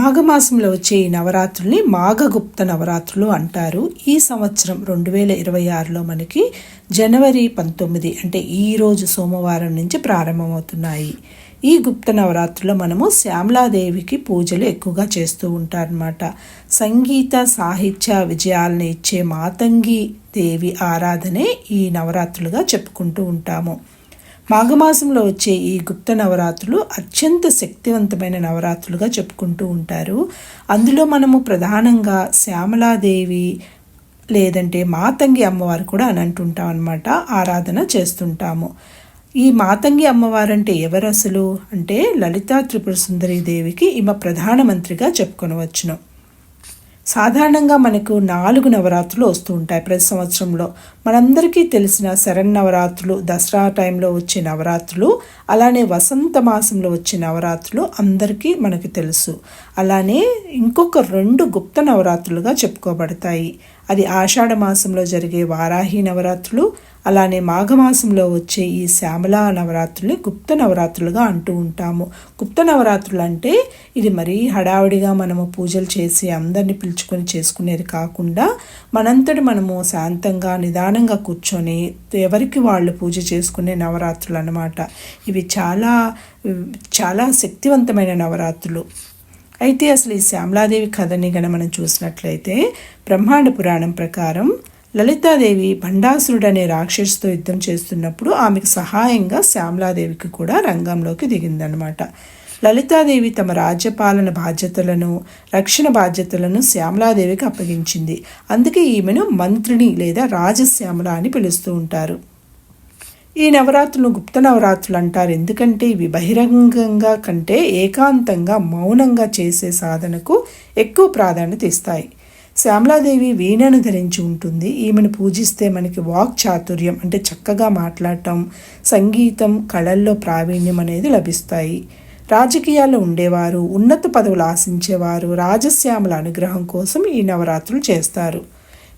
మాఘమాసంలో వచ్చే ఈ నవరాత్రుల్ని మాఘగుప్త నవరాత్రులు అంటారు. ఈ సంవత్సరం రెండు వేల ఇరవై ఆరులో మనకి జనవరి పంతొమ్మిది అంటే ఈరోజు సోమవారం నుంచి ప్రారంభమవుతున్నాయి. ఈ గుప్త నవరాత్రుల్లో మనము శ్యామలాదేవికి పూజలు ఎక్కువగా చేస్తూ ఉంటారనమాట సంగీత సాహిత్య విజయాలను ఇచ్చే మాతంగి దేవి ఆరాధనే ఈ నవరాత్రులుగా చెప్పుకుంటూ ఉంటాము. మాఘమాసంలో వచ్చే ఈ గుప్త నవరాత్రులు అత్యంత శక్తివంతమైన నవరాత్రులుగా చెప్పుకుంటూ ఉంటారు. అందులో మనము ప్రధానంగా శ్యామలాదేవి లేదంటే మాతంగి అమ్మవారు కూడా అని అంటుంటాం అనమాట ఆరాధన చేస్తుంటాము. ఈ మాతంగి అమ్మవారు అంటే ఎవరు అసలు? అంటే లలితా త్రిపుర సుందరి దేవికి ఈమె ప్రధానమంత్రిగా చెప్పుకొనవచ్చును. సాధారణంగా మనకు నాలుగు నవరాత్రులు వస్తూ ఉంటాయి ప్రతి సంవత్సరంలో. మనందరికీ తెలిసిన శరణ్ దసరా టైంలో వచ్చే నవరాత్రులు అలానే వసంత మాసంలో వచ్చే నవరాత్రులు అందరికీ మనకు తెలుసు. అలానే ఇంకొక రెండు గుప్త నవరాత్రులుగా చెప్పుకోబడతాయి. అది ఆషాఢ మాసంలో జరిగే వారాహి నవరాత్రులు అలానే మాఘమాసంలో వచ్చే ఈ శ్యామల నవరాత్రుల్ని గుప్త నవరాత్రులుగా అంటూ ఉంటాము. గుప్త నవరాత్రులు అంటే ఇది మరీ హడావిడిగా మనము పూజలు చేసి అందరిని పిలుచుకొని చేసుకునేది కాకుండా మనంతటి మనము శాంతంగా నిదానంగా కూర్చొని ఎవరికి వాళ్ళు పూజ చేసుకునే నవరాత్రులు అన్నమాట ఇవి చాలా చాలా శక్తివంతమైన నవరాత్రులు. అయితే అసలు ఈ శ్యామలాదేవి కథని గన మనం చూసినట్లయితే బ్రహ్మాండ పురాణం ప్రకారం లలితాదేవి భండాసురుడు అనే రాక్షసుతో యుద్ధం చేస్తున్నప్పుడు ఆమెకు సహాయంగా శ్యామలాదేవికి కూడా రంగంలోకి దిగిందనమాట లలితాదేవి తమ రాజ్యపాలన బాధ్యతలను రక్షణ బాధ్యతలను శ్యామలాదేవికి అప్పగించింది. అందుకే ఈమెను మంత్రిని లేదా రాజశ్యామల అని పిలుస్తూ ఉంటారు. ఈ నవరాత్రులు గుప్త నవరాత్రులు అంటారు. ఎందుకంటే ఇవి బహిరంగంగా కంటే ఏకాంతంగా మౌనంగా చేసే సాధనకు ఎక్కువ ప్రాధాన్యత ఇస్తాయి. శ్యామలాదేవి వీణను ధరించి ఉంటుంది. ఈమెను పూజిస్తే మనకి వాక్ చాతుర్యం అంటే చక్కగా మాట్లాడటం సంగీతం కళల్లో ప్రావీణ్యం అనేది లభిస్తాయి. రాజకీయాల్లో ఉండేవారు ఉన్నత పదవులు ఆశించేవారు రాజశ్యామల అనుగ్రహం కోసం ఈ నవరాత్రులు చేస్తారు.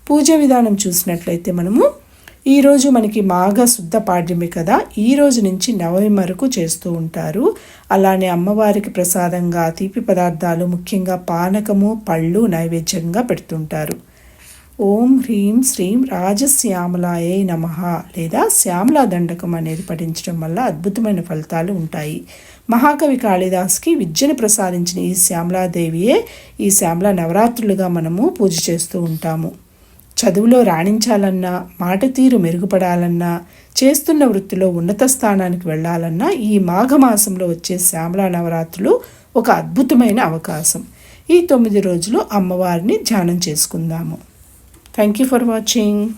పూజ విధానం చూసినట్లయితే మనము ఈరోజు మనకి మాఘ శుద్ధ పాడ్యమి కదా. ఈ రోజు నుంచి నవమి వరకు చేస్తూ ఉంటారు. అలానే అమ్మవారికి ప్రసాదంగా తీపి పదార్థాలు ముఖ్యంగా పానకము పళ్ళు నైవేద్యంగా పెడుతుంటారు. ఓం హ్రీం శ్రీం రాజశ్యామలాయే నమ లేదా శ్యామలా దండకం అనేది పఠించడం వల్ల అద్భుతమైన ఫలితాలు ఉంటాయి. మహాకవి కాళిదాస్కి విద్యను ప్రసాదించిన ఈ శ్యామలాదేవియే ఈ శ్యామల నవరాత్రులుగా మనము పూజ చేస్తూ ఉంటాము. చదువులో రాణించాలన్నా మాట తీరు మెరుగుపడాలన్నా చేస్తున్న వృత్తిలో ఉన్నత స్థానానికి వెళ్ళాలన్నా ఈ మాఘమాసంలో వచ్చే శ్యామలా నవరాత్రులు ఒక అద్భుతమైన అవకాశం. ఈ తొమ్మిది రోజులు అమ్మవారిని ధ్యానం చేసుకుందాము. Thank you for watching